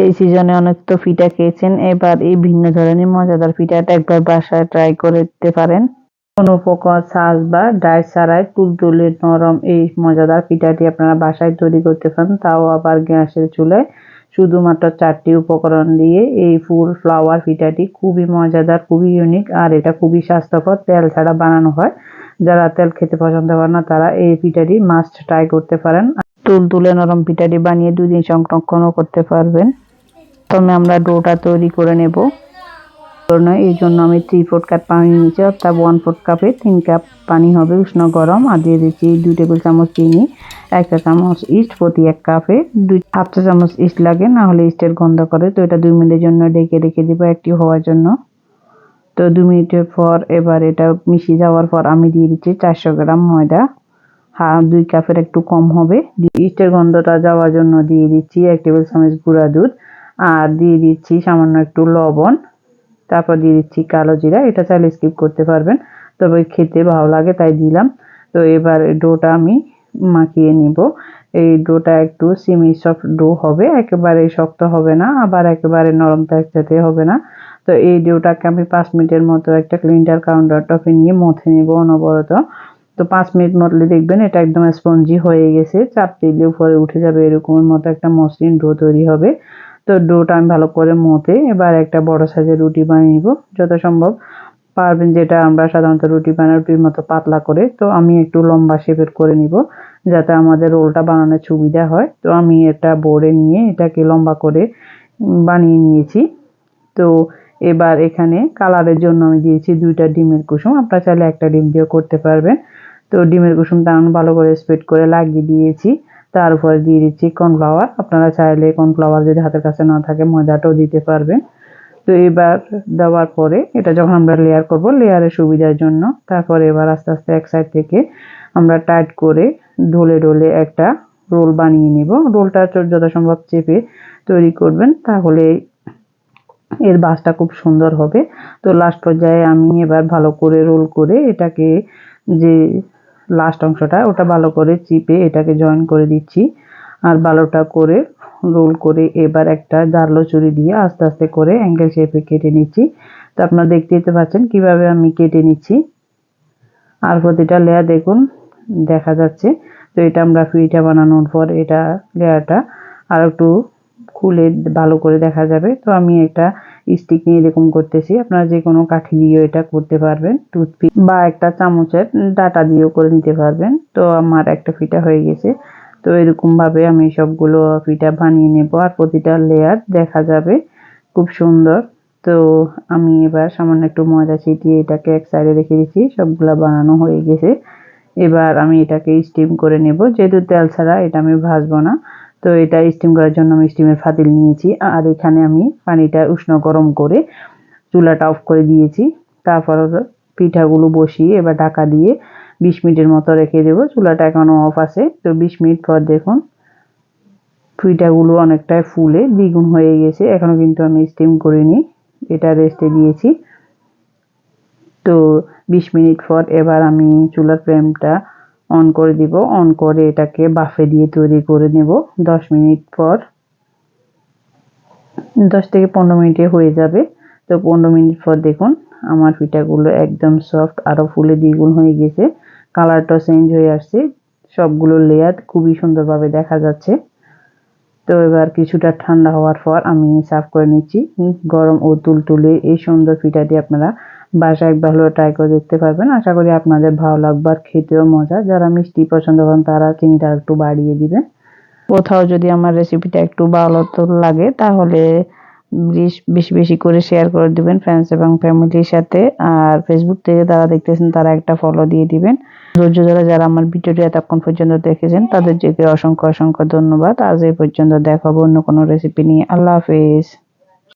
এই সিজনে অনেক তো পিঠা খেয়েছেন। এবার এই ভিন্ন ধরনের মজাদার পিঠাটা একবার বাসায় ট্রাই করতে পারেন। কোনো প্রকার সাজ বা ডাই ছাড়াই তুলতুলে নরম এই মজাদার পিঠাটি আপনারা বাসায় তৈরি করতে পারেন। তাও আবার গ্যাসের চুলায় শুধুমাত্র চারটি উপকরণ দিয়ে এই ফুল ফ্লাওয়ার পিঠাটি খুবই মজাদার, খুবই ইউনিক আর এটা খুবই স্বাস্থ্যকর। তেল ছাড়া বানানো হয়। যারা তেল খেতে পছন্দ করেন না, তারা এই পিঠাটি মাস্ট ট্রাই করতে পারেন। তুলতুলে নরম পিঠাটি বানিয়ে দুদিন সংরক্ষণও করতে পারবেন। প্রথমে আমরা ডোটা তৈরি করে নেব। এই জন্য আমি থ্রি ফোর্থ কাপ পানি নিয়েছি, অর্থাৎ ওয়ান ফোর্থ কাপে তিন কাপ পানি হবে উষ্ণ গরম। আর দিয়ে দিচ্ছি দুই টেবিল চামচ চিনি এক চা চামচ ইস্ট প্রতি এক কাপে দুই হাফ চা চামচ ইস্ট লাগে, না হলে ইস্টের গন্ধ করে। তো এটা দুই মিনিটের জন্য ডেকে রেখে দিব একটি হওয়ার জন্য। তো দু মিনিটের পর এবার এটা মিশিয়ে যাওয়ার পর আমি দিয়ে দিচ্ছি চারশো গ্রাম ময়দা। হ্যাঁ দুই কাপের একটু কম হবে। ইস্টের গন্ধটা যাওয়ার জন্য দিয়ে দিচ্ছি এক টেবিল চামচ গুঁড়া দুধ। আর দিয়ে দিচ্ছি সামান্য একটু লবণ, তারপর দিয়ে দিচ্ছি কালো জিরা, এটা চাইলে স্কিপ করতে পারবেন। তবে খেতে ভালো লাগে, তাই দিলাম। তো এবার ডোটা আমি মাখিয়ে নিব। এই ডোটা একটু সিমি সফট ডো হবে, একেবারে শক্ত হবে না, আবার একেবারে নরম যাতে হবে না। তো এই ডোটাকে আমি পাঁচ মিনিটের মতো একটা ক্লিনটার কাউন্টার টপে নিয়ে মথে নিব অনবরত। তো পাঁচ মিনিট মতলে দেখবেন এটা একদম স্পঞ্জি হয়ে গেছে, চাপ দিলে উপরে উঠে যাবে এরকমের মতো একটা মসৃণ ডো তৈরি হবে। তো ডোটা আমি ভালো করে মতে এবার একটা বড় সাইজের রুটি বানিয়ে নিব। যত সম্ভব পারবেন যেটা আমরা সাধারণত রুটি বানাই, রুটির মতো পাতলা করে। তো আমি একটু লম্বা শেপের করে নিব যাতে আমাদের রোলটা বানানোর সুবিধা হয়। তো আমি এটা বোর্ডে নিয়ে এটাকে লম্বা করে বানিয়ে নিয়েছি। তো এবার এখানে কালারের জন্য আমি দিয়েছি দুইটা ডিমের কুসুম। আপনারা চাইলে একটা ডিম দিয়েও করতে পারবেন। তো ডিমের কুসুমটা আমি ভালো করে স্প্রেড করে লাগিয়ে দিয়েছি। তার উপরে দিয়ে দিচ্ছি কর্নফ্লাওয়ার আপনারা চাইলে কর্নফ্লাওয়ার যদি হাতের কাছে না থাকে, ময়দাটাও দিতে পারবেন। তো এবার দেওয়ার পরে এটা যখন আমরা লেয়ার করব লেয়ারের সুবিধার জন্য, তারপরে এবার আস্তে আস্তে এক সাইড থেকে আমরা টাইট করে ঢোলে ঢোলে একটা রোল বানিয়ে নেব। রোলটা যথাসম্ভব চেপে তৈরি করবেন, তাহলে এর বাসটা খুব সুন্দর হবে। তো লাস্ট পর্যায়ে আমি এবার ভালো করে রোল করে এটাকে যে লাস্ট অংশটা, ওটা ভালো করে চিপে এটাকে জয়েন করে দিচ্ছি। আর ভালোটা করে রোল করে এবার একটা জারলো চুরি দিয়ে আস্তে আস্তে করে অ্যাঙ্গেল শেপে কেটে নিচ্ছি। তো আপনারা দেখতে দিতে পাচ্ছেন কীভাবে আমি কেটে নিচ্ছি। আর প্রতিটা লেয়ার দেখুন, দেখা যাচ্ছে। তো এটা আমরা ফ্রিটা বানানোর পর এটা লেয়ারটা আর একটু খুলে ভালো করে দেখা যাবে। তো আমি একটা স্টিক নিয়ে এরকম করতেছি। আপনারা যে কোনো কাঠি দিয়েও এটা করতে পারবেন। টুথপিক বা একটা চামচের ডাটা দিয়েও করে নিতে পারবেন। তো আমার একটা ফিটা হয়ে গেছে। তো এরকমভাবে আমি সবগুলো পিঠা বানিয়ে নেব। আর প্রতিটা লেয়ার দেখা যাবে। খুব সুন্দর। তো আমি এবার সামান্য একটু ময়দা ছিটিয়ে এটাকে এক সাইডে রেখে দিচ্ছি সবগুলা বানানো হয়ে গেছে। এবার আমি এটাকে স্টিম করে নেব। যেহেতু তেল ছাড়া এটা আমি ভাজবো না। তো এটা স্টিম করার জন্য আমি স্টিমের ফাতিল নিয়েছি। আর এখানে আমি পানিটা উষ্ণ গরম করে চুলাটা অফ করে দিয়েছি। তারপর পিঠাগুলো বসিয়ে এবার ঢাকা দিয়ে বিশ মিনিটের মতো রেখে দেবো। চুলাটা এখনও অফ আছে। তো বিশ মিনিট পর দেখুন পিঠাগুলো অনেকটাই ফুলে দ্বিগুণ হয়ে গেছে। এখনও কিন্তু আমি স্টিম করিনি। এটা রেস্টে দিয়েছি। তো বিশ মিনিট পর এবার আমি চুলার ফ্লেমটা অন করে দিব অন করে এটাকে বাফে দিয়ে তৈরি করে নেব। দশ মিনিট পর। দশ থেকে পনেরো মিনিটে হয়ে যাবে। তো পনেরো মিনিট পর দেখুন, আমার পিঠাগুলো একদম সফট আরও ফুলে দ্বিগুণ হয়ে গেছে। কালারটা চেঞ্জ হয়ে আসছে। সবগুলো লেয়ার খুবই সুন্দরভাবে দেখা যাচ্ছে। তো এবার কিছুটা ঠান্ডা হওয়ার পর আমি সার্ভ করে নিচ্ছি। গরম ও তুলতুলে এই সুন্দর পিঠাটি আপনারা বাসায় একবার হলেও ট্রাই করে দেখতে পারবেন। আশা করি আপনাদের ভালো লাগবে আর খেতেও মজা। যারা মিষ্টি পছন্দ করেন, তারা চিনিটা একটু বাড়িয়ে দিবেন। কোথাও যদি আমার রেসিপিটা একটু ভালো তো লাগে, তাহলে বেশি বেশি করে শেয়ার করে দিবেন ফ্রেন্ডস এবং ফ্যামিলির সাথে। আর ফেসবুক থেকে যারা দেখতেছেন, তারা একটা ফলো দিয়ে দিবেন। ধৈর্য ধরে যারা আমার ভিডিওটি এতক্ষণ পর্যন্ত দেখেছেন, তাদের যে অসংখ্য অসংখ্য ধন্যবাদ। আজ এই পর্যন্ত দেখাবো অন্য কোনো রেসিপি নিয়ে। আল্লাহ হাফেজ।